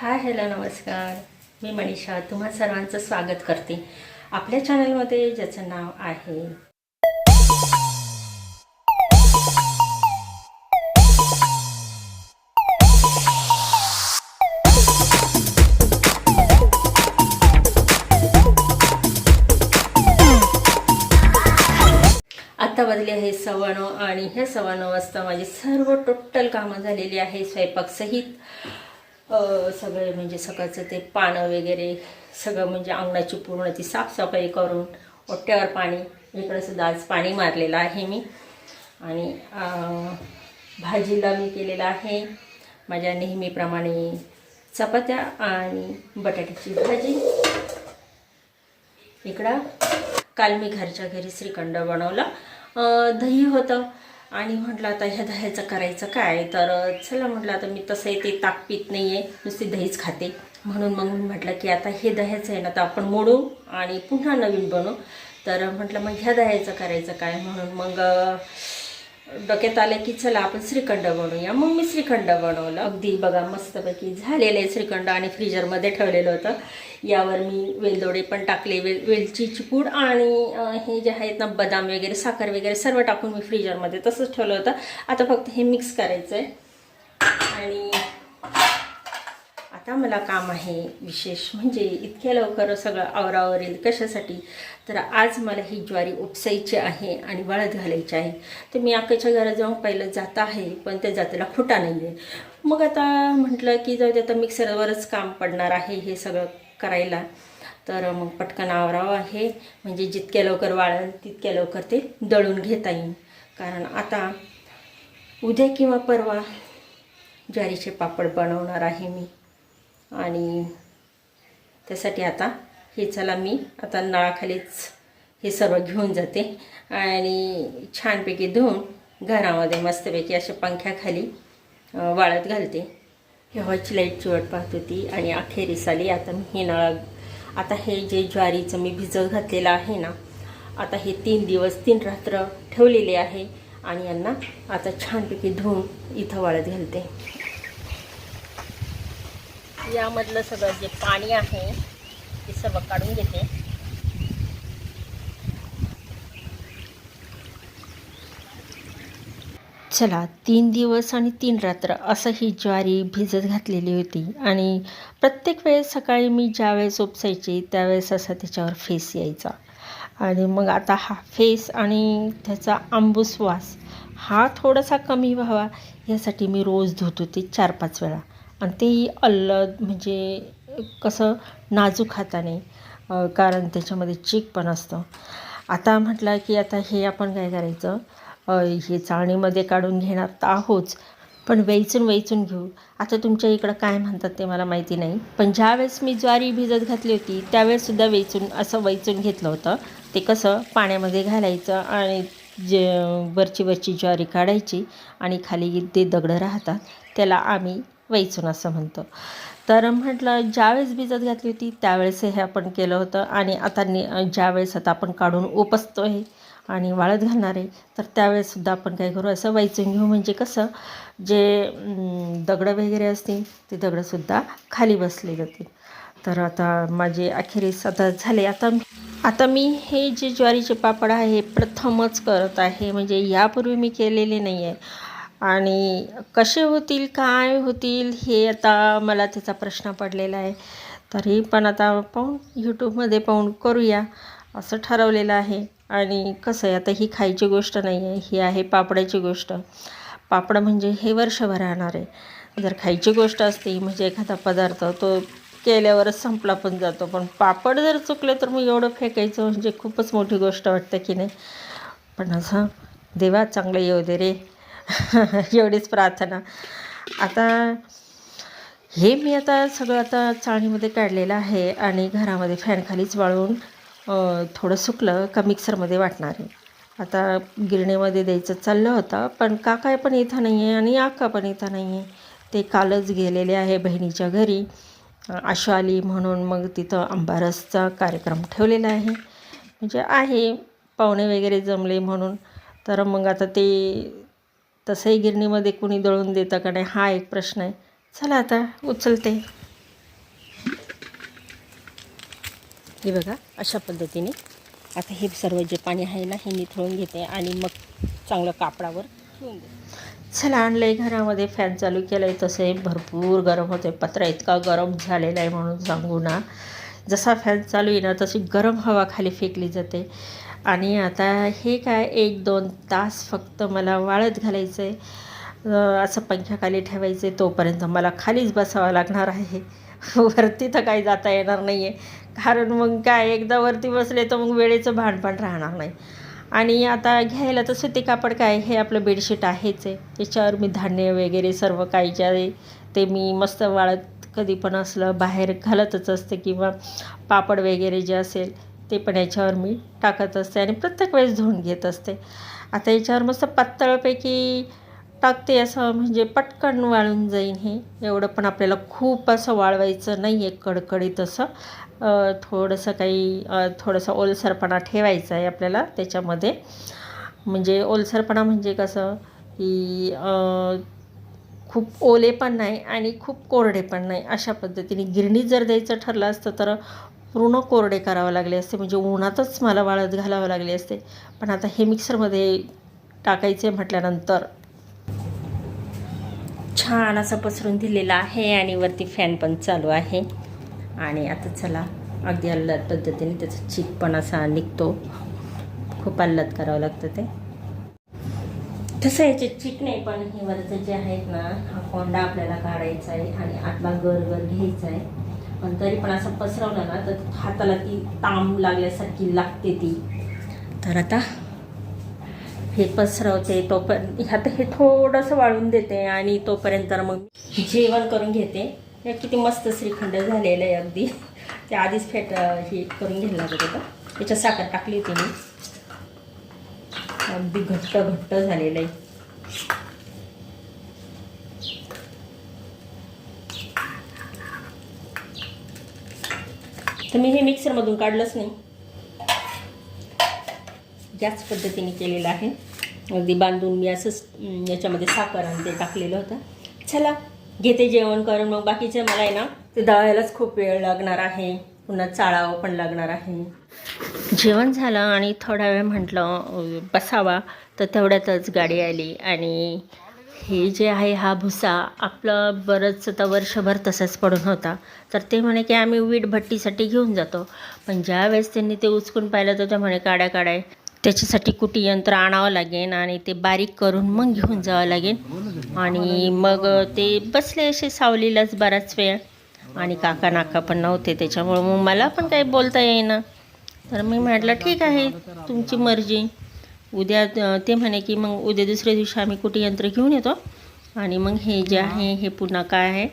Hi hello नमस्कार. मी मनीषा तुम्हा सर्वांचं स्वागत करते. आपल्या चॅनलमध्ये ज्याचं नाव आहे आता वाजले आहे सव्वा नऊ आणि ह्या सव्वा नऊ वाजता माझी सर्व टोटल कामं झालेली आहे स्वयंपाकसहित. सगळे म्हणजे सकाळचं ते पानं वगैरे सगळं म्हणजे अंगणाची पूर्ण ती साफसफाई करून ओट्ट्यावर पाणी इकडं सुद्धा आज पाणी मारलेलं आहे मी. आणि भाजीला मी केलेलं आहे माझ्या नेहमीप्रमाणे चपात्या आणि बटाट्याची भाजी. इकडं काल मी घरच्या घरी श्रीखंड बनवला. दही होतं. आणि म्हटलं आता ह्या दह्याचं करायचं काय? तर चला म्हटलं आता मी तसं ते ताक पित नाही आहे नुसती दहीच खाते. म्हणून मग मी म्हटलं की आता हे दह्याचं आहे ना तर आपण मोडू आणि पुन्हा नवीन बनवू. तर म्हटलं मग ह्या दह्याचं करायचं काय? म्हणून मग डोक्यात आलं की चला आपण श्रीखंड बनवूया. मग मी श्रीखंड बनवलं. अगदी बघा मस्तपैकी झालेलं आहे श्रीखंड आणि फ्रीजरमध्ये ठेवलेलं होतं. यावर मी वेलदोडे पण टाकले वेल वेलचीची पूड आणि हे जे आहेत ना बदाम वगैरे साखर वगैरे सर्व टाकून मी फ्रीजरमध्ये तसंच ठेवलं होतं. आता फक्त हे मिक्स करायचं आहे आणि आता मला काम आहे विशेष. म्हणजे इतक्या लवकर सगळं आवरावरेल कशासाठी? तर आज मला ही ज्वारी उपसायची आहे आणि वाळत घालायची आहे. तर मी आकाच्या घरात जाऊन पहिलं जात आहे पण त्या जातीला खोटा नाही आहे मग आता म्हटलं की जाऊ दे आता मिक्सरवरच काम पडणार आहे हे सगळं करायला. तर मग पटकन आवरावं आहे. म्हणजे जितक्या लवकर वाळेल तितक्या लवकर ते दळून घेता येईल. कारण आता उद्या किंवा परवा ज्वारीचे पापड बनवणार आहे मी. आणि त्यासाठी आता हे चला मी आता नळाखालीच हे सर्व घेऊन जाते. आणि छानपैकी धुवून घरामध्ये मस्तपैकी अशा पंख्याखाली वाळत घालते. केव्हाची लाइट चिवट पाहत होती आणि अखेरीस आली. आता मी हे नळा आता हे जे ज्वारीचं मी भिजत घातलेलं आहे ना आता हे तीन दिवस तीन रात्र ठेवलेले आहे आणि यांना आता छानपैकी धुवून इथं वाळत घालते. यामधलं सगळं जे पाणी आहे ते सगळं काढून घेते. चला तीन दिवस आणि तीन रात्र असं ही ज्वारी भिजत घातलेली होती आणि प्रत्येक वेळेस सकाळी मी ज्यावेळेस उपसायची त्यावेळेस असा त्याच्यावर फेस यायचा. आणि मग आता हा फेस आणि त्याचा आंबूस वास हा थोडासा कमी व्हावा यासाठी मी रोज धुत होते चार पाच वेळा. आणि तेही अल्लद म्हणजे कसं नाजूक हाताने कारण त्याच्यामध्ये चीक पण असतं. आता म्हटलं की आता हे आपण काय करायचं? हे चाळणीमध्ये काढून घेणार तर आहोच पण वेचून वेचून घेऊ. आता तुमच्या इकडं काय म्हणतात ते मला माहिती नाही पण ज्यावेळेस मी ज्वारी भिजत घातली होती त्यावेळेससुद्धा वेचून असं वेचून घेतलं होतं. ते कसं पाण्यामध्ये घालायचं आणि जे वरची वरची ज्वारी काढायची आणि खाली ते दगडं राहतात त्याला आम्ही वेचून असं म्हणतो. तर म्हटलं ज्यावेळेस भिजत घातली होती त्यावेळेस हे आपण केलं होतं. आणि आता नि ज्यावेळेस आता आपण काढून उपसतो आहे आणि वाळत घालणार आहे तर त्यावेळेससुद्धा आपण काय करू? असं वायचून घेऊ. म्हणजे कसं जे दगडं वगैरे असतील ते दगडंसुद्धा खाली बसले जातील. तर आता माझे अखेरीस आता झाले. आता आता मी हे जे ज्वारीचे पापड आहे हे प्रथमच करत आहे. म्हणजे यापूर्वी मी केलेले नाही आहे. आणि कसे होतील काय होतील हे आता मला त्याचा प्रश्न पडलेला आहे. तरी पण आता पाहून यूट्यूबमध्ये पाहून करूया असं ठरवलेलं आहे. आणि कसं आहे आता ही खायची गोष्ट नाही आहे ही आहे पापडाची गोष्ट. पापड म्हणजे हे वर्षभर राहणार आहे. जर खायची गोष्ट असते म्हणजे एखादा पदार्थ तो केल्यावरच संपला पण जातो. पण पापड जर चुकले तर मग एवढं फेकायचं म्हणजे खूपच मोठी गोष्ट वाटते की नाही. पण असं देवा चांगलं येऊ दे रे. एवढीच प्रार्थना. आता हे मी आता सगळं आता चाळणीमध्ये काढलेलं आहे आणि घरामध्ये फॅनखालीच वाळवून थोडं सुकलं का मिक्सरमध्ये वाटणार आहे. आता गिरणीमध्ये द्यायचं चाललं होतं पण काका पण इथं नाही आहे आणि आका पण इथं नाही आहे ते कालच गेलेले आहे बहिणीच्या घरी. आशा आली म्हणून मग तिथं आंबारसचा कार्यक्रम ठेवलेला आहे. म्हणजे आहे पाहुणे वगैरे जमले म्हणून. तर मग आता ते तसंही गिरणीमध्ये कुणी दळून देतं का नाही हा एक प्रश्न आहे. चला आता उचलते. हे बघा अशा पद्धतीने. आता हे सर्व जे पाणी आहे ना हे निथळून घेते आणि मग चांगलं कापडावर ठेवून देते. चला आणलं आहे घरामध्ये फॅन चालू केलं आहे तसे. भरपूर गरम होते पत्रा इतका गरम झालेला आहे म्हणून सांगू ना. जसा फॅन चालू आहे तशी गरम हवा खाली फेकली जाते. आणि आता हे काय एक दोन तास फक्त मला वाळत घालायचं आहे असं पंख्याखाली ठेवायचं आहे तोपर्यंत मला खालीच बसावं लागणार आहे. वरती तर काही जाता येणार नाही आहे कारण मग काय एकदा वरती बसले तर मग वेळेचं भान पण राहणार नाही. आणि आता घ्यायला तर सुती कापड काय हे आपलं बेडशीट आहेच आहे. त्याच्यावर मी धान्य वगैरे सर्व काही जे ते मी मस्त वाळत कधी पण असलं बाहेर घालतच असते किंवा पापड वगैरे जे असेल ते पण याच्यावर मी टाकत असते आणि प्रत्येक वेळेस धुवून घेत असते. आता याच्यावर मस्त पातळपैकी टाकते असं म्हणजे पटकन वाळून जाईन हे. एवढं पण आपल्याला खूप असं वाळवायचं नाही आहे कडकडीत असं. थोडंसं काही थोडंसं ओलसरपणा ठेवायचा आहे आपल्याला त्याच्यामध्ये. म्हणजे ओलसरपणा म्हणजे कसं की खूप ओले पण नाही आणि खूप कोरडे पण नाही. अशा पद्धतीने गिरणी जर द्यायचं ठरलं असतं तर पूर्ण कोरडे करावं लागले असते. म्हणजे उन्हातच मला वाळत घालावं लागले असते. पण आता हे मिक्सरमध्ये टाकायचे म्हटल्यानंतर. छान असं पसरून दिलेलं आहे आणि वरती फॅन पण चालू आहे. आणि आता चला अगदी अल्लद पद्धतीने त्याचा चीक पण असा निघतो. खूप अल्लद करावं लागतं ते. तसं याचे चीक नाही पण हे वरचं जे आहेत ना हा कोंडा आपल्याला काढायचा आहे आणि आतला गर गर घ्यायचा आहे. पण तरी पण असं पसरवलं ना तर हाताला ती ताम लागल्यासारखी लागते ती. तर आता हे पसरवते तोपर्यंत आता हे थोडंसं वाळून देते आणि तोपर्यंत मग जेवण करून घेते. हे किती मस्त श्रीखंड झालेलं आहे अगदी. ते आधीच फेट हे करून घ्यायला लागत होतं. त्याच्यात साखर टाकली होती मी. अगदी घट्ट घट्ट झालेलं आहे. तर मी हे मिक्सरमधून काढलंच नाही. याच पद्धतीने केलेलं आहे. अगदी बांधून मी असंच याच्यामध्ये साखर आणि ते टाकलेलं होतं. चला घेते जेवण करून. मग बाकीचे मला आहे ना ते दळायलाच खूप वेळ लागणार आहे. पुन्हा चाळावं पण लागणार आहे. जेवण झालं आणि थोडा वेळ म्हटलं बसावा. तर तेवढ्यातच गाडी आली आणि हे जे आहे हा भुसा आपलं बरंच आता वर्षभर तसाच पडून होता. तर ते म्हणे की आम्ही वीट भट्टीसाठी घेऊन जातो. पण ज्यावेळेस त्यांनी ते उचकून पाहिलं तर ते म्हणे काड्या काड्या त्याच्यासाठी कुटी यंत्र आणावं लागेल आणि ते बारीक करून मग घेऊन जावं लागेल आणि मग ते बसले असे सावलीलाच बराच वेळ. आणि काका नाका पण नव्हते त्याच्यामुळं मग मला पण काही बोलता येईना. तर मी म्हटलं ठीक आहे तुमची मर्जी. उद्या ते म्हणे की मग उद्या दुसऱ्या दिवशी आम्ही कुठे यंत्र घेऊन येतो. आणि मग हे जे आहे हे पुन्हा काय आहे?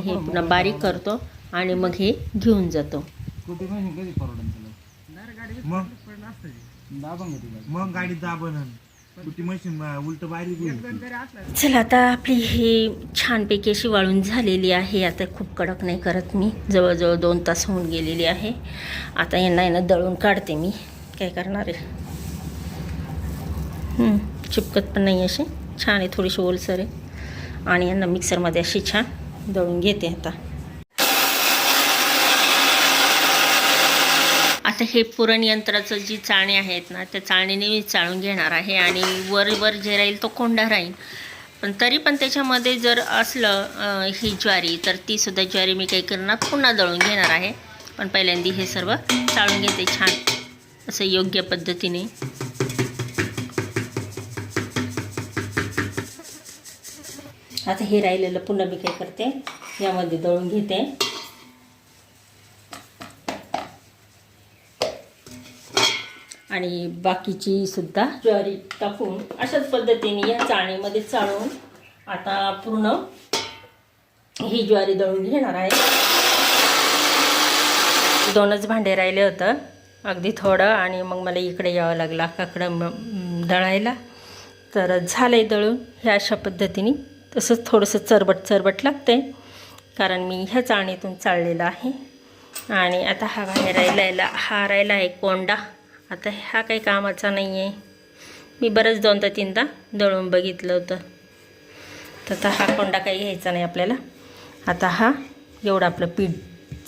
हे पुन्हा बारीक करतो आणि मग हे घेऊन जातो. मग? गाडी दाबन. चला आता आपली ही छानपैकी अशी वाळून झालेली आहे. आता खूप कडक नाही करत मी. जवळजवळ दोन तास होऊन गेलेली आहे. आता यांना यांना दळून काढते मी. काय करणार आहे? चिपकत पण नाही अशी. छान आहे थोडीशी ओलसर आहे. आणि यांना मिक्सरमध्ये अशी छान दळून घेते आता. आता हे पुरण यंत्राचं जी चाळणी आहेत ना त्या चाळणीने मी चाळून घेणार आहे आणि वर वर जे राहील तो कोंडा राहील. पण तरी पण त्याच्यामध्ये जर असलं ही ज्वारी तर ती सुद्धा ज्वारी मी काही करणार पुन्हा दळून घेणार आहे. पण पहिल्यांदा हे सर्व चाळून घेते छान. असं योग्य पद्धतीने. आता हे राहिलेलं पुन्हा मी काय करते यामध्ये दळून घेते. आणि बाकीची सुद्धा ज्वारी टाकून अशाच पद्धतीने या चाळणीमध्ये चाळून आता पूर्ण ही ज्वारी दळून घेणार आहे. दोनच भांडे राहिले होतं. अगदी थोडं आणि मग मला इकडे यावं लागलं काकडं दळायला. तर झालं आहे दळून ह्या अशा पद्धतीने तसंच थोडंसं चरबट चरबट लागते कारण मी ह्या चाळणीतून चाळलेलं आहे. आणि आता हा बाहेर राहिला हा राहिला आहे कोंडा. आता हा काही कामाचा नाही आहे मी बरंच दोनदा तीनदा दळून बघितलं होतं. तर आता हा कोंडा काही घ्यायचा नाही आपल्याला. आता हा एवढं आपलं पीठ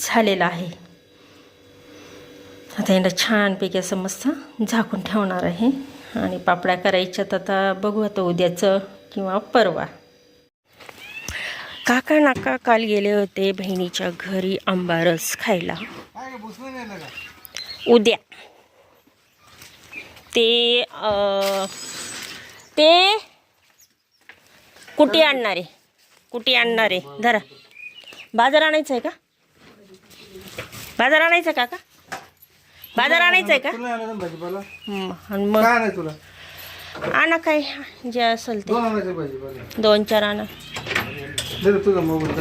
झालेलं आहे. आता यांना छानपैकी असं मस्त झाकून ठेवणार आहे. आणि पापड्या करायच्यात आता बघू आता उद्याचं किंवा परवा. काका नाका काल गेले होते बहिणीच्या घरी आंबारस खायला. उद्या. ते अं, ते कुटी आणणार. आहे कुटी आणणार. आहे धरा. बाजार आणायचं आहे का? बाजार आणायचं का का बाजार आणायचं आहे का? तुला आणायचं ना भाजीपाला? हं, आणि मग काय नाही तुला? आणा काय जे असेल ते. दोन आणायचं भाजीपाला. दोन चार आणा. दे तुझा मोबाईल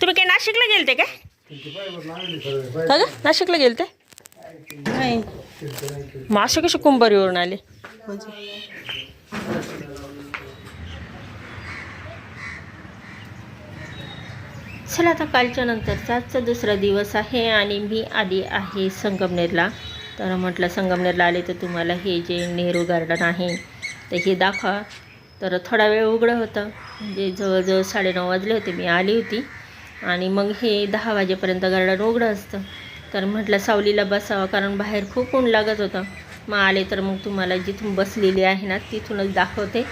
तुम्ही काय नाशिकला गेलते काय? का? ग नाशिकला गेलते? नाही. कसे कुंभारीवरून आले? चला आता कालच्या नंतरचा आजचा दुसरा दिवस आहे आणि मी आली आहे संगमनेरला. तर म्हटलं संगमनेरला आले तर तुम्हाला हे जे नेहरू गार्डन आहे तर हे दाखवा. तर थोडा वेळ उघडं होतं. म्हणजे जवळजवळ साडेनऊ वाजले होते मी आली होती. आणि मग हे दहा वाजेपर्यंत गार्डन उघडं असतं. तर म्हटलं सावलीला बसावं कारण बाहेर खूप ऊन लागत होतं. मग आले तर मग तुम्हाला जिथून बसलेली आहे ना तिथूनच दाखवते.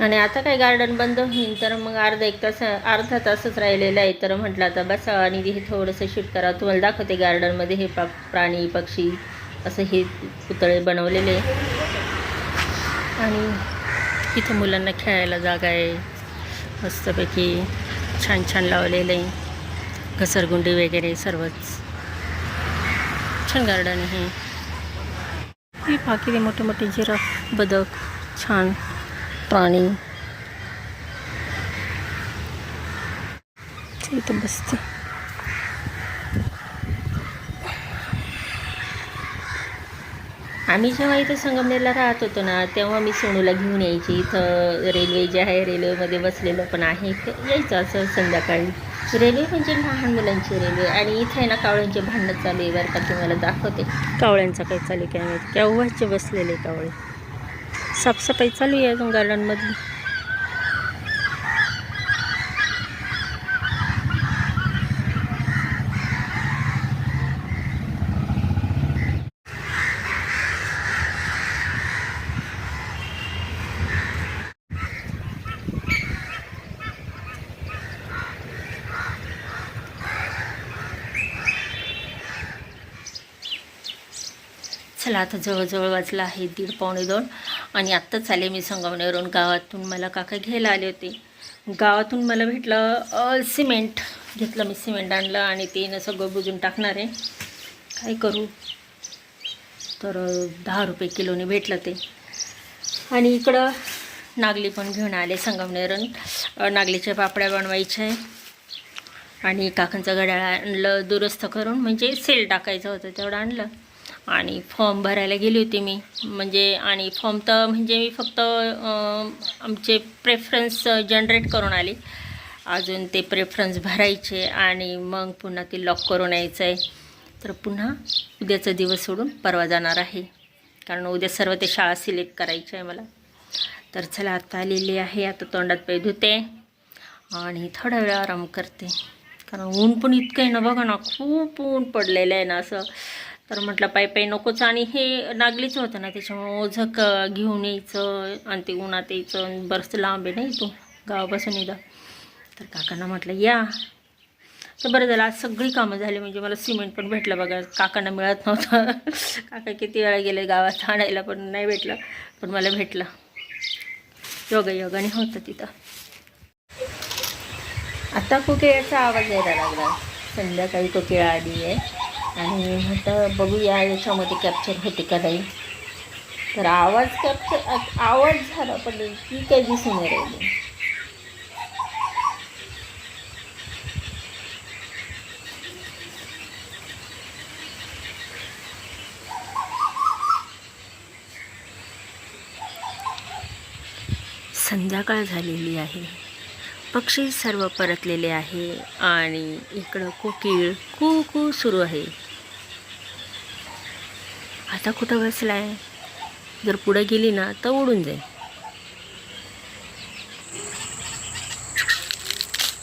आणि आता काय गार्डन बंद होईल तर मग अर्धा एक तास अर्धा तासच राहिलेला आहे. तर म्हटलं आता बसावं आणि हे थोडंसं शूट करावं. तुम्हाला दाखवते गार्डनमध्ये हे पा प्राणी पक्षी असं हे पुतळे बनवलेले. आणि इथं मुलांना खेळायला जागा आहे. मस्तपैकी छान छान लावलेलं आहे. घसरगुंडी वगैरे सर्वच. छान गार्डन आहे. हे बाकी मोठे मोठे जिराफ बदक छान प्राणी. इथं बसते. आम्ही जेव्हा इथं संगमनेरला राहत होतो ना तेव्हा मी सोनूला घेऊन यायची. इथं रेल्वे जे आहे रेल्वेमध्ये बसलेलं पण आहे. ते यायचं असं संध्याकाळी. रेल्वे म्हणजे लहान मुलांची रेल्वे आणि इथं आहे ना कावळ्यांचे भांडणं चालू आहे. बरं का तुम्हाला दाखवते. कावळ्यांचा काही चालू आहे काय माहिती केव्हाचे बसलेले कावळे? साफसफाई चालू आहे अजून गार्डनमधली आता जवळजवळ वाजलं आहे दीड पावणे दोन. आणि आत्ताच आले मी संगमनेरून गावातून. मला काका घ्यायला आले होते. गावातून मला भेटलं सिमेंट. घेतलं मी सिमेंट आणलं आणि ते न सगळं बुजून टाकणार आहे. काय करू? तर दहा रुपये किलोने भेटलं ते. आणि इकडं नागली पण घेऊन आले संगमनेरून नागलीच्या पापड्या बनवायच्या आहे. आणि काकांचं घड्याळ आणलं दुरुस्त करून. म्हणजे सेल टाकायचं होतं तेवढं आणलं. आणि फॉर्म भरायला गेली होती मी. म्हणजे आणि फॉर्म तर म्हणजे मी फक्त आमचे प्रेफरन्स जनरेट करून आले. अजून ते प्रेफरन्स भरायचे आणि मग पुन्हा ते लॉक करून यायचं आहे तर पुन्हा उद्याचा दिवस सोडून परवा जाणार आहे. कारण उद्या सर्व ते शाळा सिलेक्ट करायची आहे मला. तर चला आता आलेली आहे आता तोंडात पाय धुते आणि थोडा वेळ आराम करते. कारण ऊन पण इतकं आहे ना बघा ना खूप ऊन पडलेलं आहे ना असं. तर म्हटलं पायी पायी नकोच. आणि हे नागलीच होतं ना त्याच्यामुळं ओझं क घेऊन यायचं आणि ते उन्हात यायचं आणि बरंच लांब आहे नाही तो गावापासून इथं तर काकांना म्हटलं या. तर बरं झालं आज सगळी कामं झाली म्हणजे मला सिमेंट पण भेटलं बघा काकांना मिळत नव्हतं. काका किती वेळा गेले गावात आणायला पण नाही भेटलं पण मला भेटलं. योगा योगाने होतं तिथं. आता कोकिळ्याचा आवाज यायला लागला. संध्याकाळी कोकिळा आली आहे. आणि म्हटलं बघूया याच्यामध्ये कॅप्चर होते का नाही. तर आवाज कॅप्चर आवाज झाला पण ती काही दिसून नाही. राहिली संध्याकाळ झालेली आहे. पक्षी सर्व परतलेले आहे आणि इकडं कोकिळ कू कू सुरू आहे. आता कुठं बसलाय? जर पुढं गेली ना तर उडून जाईल.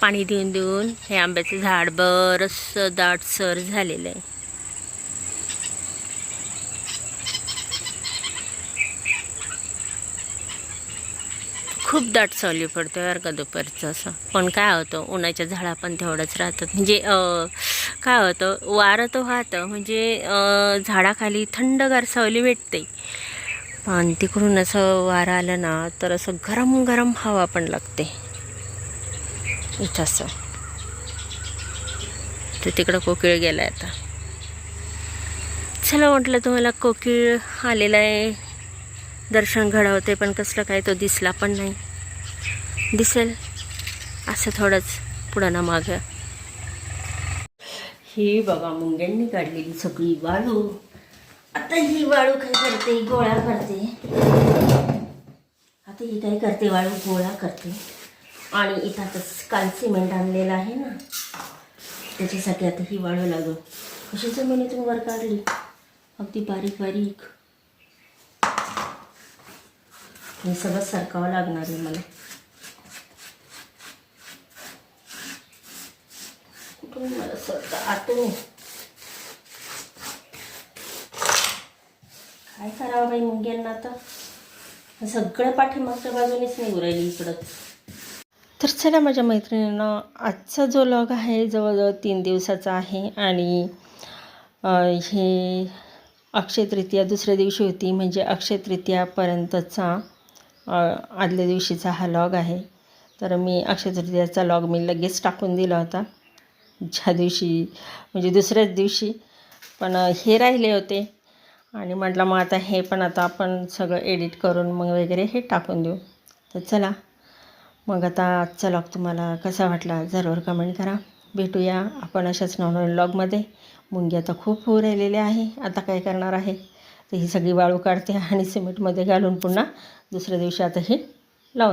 पाणी देऊन देऊन हे आंब्याचं झाड बरंचसं दाटसर झालेलं आहे. खूप दाट सावली पडतो यार का दुपारचं असं. पण काय होतं उन्हाच्या झाडा पण तेवढंच राहतात. म्हणजे काय होतं? वारं तर वाहतं. म्हणजे झाडाखाली थंडगार सावली भेटते. आणि तिकडून असं वारं आलं ना तर असं गरम गरम हवा पण लागते. इथं असं. तर तिकडं कोकिळ गेला आता. चला म्हटलं तुम्हाला कोकिळ आलेला आहे. दर्शन घडवते पण कसलं काय तो दिसला पण नाही. दिसेल. असं थोडंच पुढं ना मागं. ही बघा मुंग्यांनी काढलेली सगळी वाळू. आता ही वाळू काय करते? गोळा करते. आता ही काय करते वाळू? गोळा करते. आणि इथं आता काल सिमेंट आणलेलं आहे ना. त्याच्यासाठी आता ही वाळू लागू कशी जमिनीतून वर काढली? अगदी बारीक बारीक. हे सगळं सरकावं लागणार आहे मला. आतून आतून. काय करावं बाई मुंग्यांना आता? सगळं पाठीमागच्या बाजूनेच नाही राहिली इकडंच तर चला माझ्या मैत्रिणींना आजचा जो लॉग आहे जवळजवळ तीन दिवसाचा आहे आणि हे अक्षय तृतीया दुसऱ्या दिवशी होती. म्हणजे अक्षय तृतीयापर्यंतचा आदल्या दिवशीचा हा लॉग आहे. तर मी अक्षय तृतीयाचा लॉग मी लगेच टाकून दिला होता. ज्या दिवशी म्हणजे दुसऱ्याच दिवशी. पण हे राहिले होते. आणि म्हटलं मग आता हे पण आता आपण सगळं एडिट करून मग वगैरे हे टाकून देऊ. तर चला. मग आता आजचा लॉग तुम्हाला कसा वाटला जरूर कमेंट करा. भेटूया आपण अशाच नवनवीन लॉगमध्ये मुंगी आता खूप होऊ राहिलेले आहे. आता काय करणार आहे? तर ही सगळी वाळू काढते आणि सिमेंटमध्ये घालून पुन्हा दुसऱ्या दिवशी आता हे